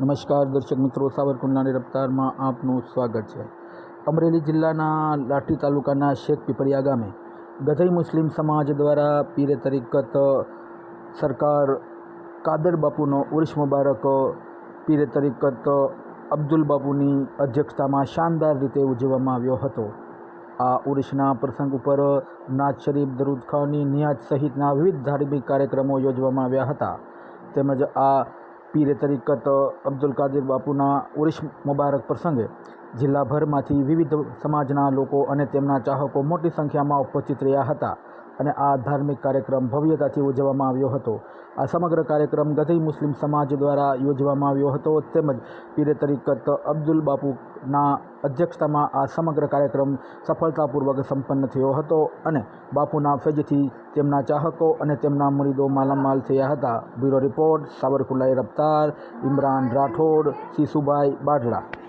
નમસ્કાર દર્શક મિત્રો સાવરકુંડલાની રફતારમાં આપનું સ્વાગત છે. અમરેલી જિલ્લાના લાઠી તાલુકાના શેખ પીપરિયા ગામે ગધઈ મુસ્લિમ સમાજ દ્વારા પીરે તરીકત સરકાર કાદર બાપુનો ઉર્ષ મુબારક પીરે તરીકત અબ્દુલ બાપુની અધ્યક્ષતામાં શાનદાર રીતે ઉજવવામાં આવ્યો હતો. આ ઉર્ષના પ્રસંગ ઉપર નાજ શરીફ, દરૂદ ખાની, નિયાજ સહિતના વિવિધ ધાર્મિક કાર્યક્રમો યોજવામાં આવ્યા હતા. તેમજ આ પીરે તરીકત અબ્દુલ કાદિર બાપુના ઉર્ષ મુબારક પ્રસંગે જિલ્લાભરમાંથી વિવિધ સમાજના લોકો અને તેમના ચાહકો મોટી સંખ્યામાં ઉપસ્થિત રહ્યા હતા. અને આ ધાર્મિક કાર્યક્રમ ભવ્યતાથી ઉજવવામાં આવ્યો હતો. આ સમગ્ર કાર્યક્રમ ગધઈ મુસ્લિમ સમાજ દ્વારા યોજવામાં આવ્યો હતો. તેમજ પીરે તરીકત અબ્દુલ બાપુના અધ્યક્ષતામાં આ સમગ્ર કાર્યક્રમ સફળતાપૂર્વક સંપન્ન થયો હતો અને બાપુના ફેજથી તેમના ચાહકો અને તેમના મુરીદો માલામાલ થયા હતા. બ્યુરો રિપોર્ટ સાવરકુલાઈ રફતાર, ઇમરાન રાઠોડ, શિશુભાઈ બાઢડા.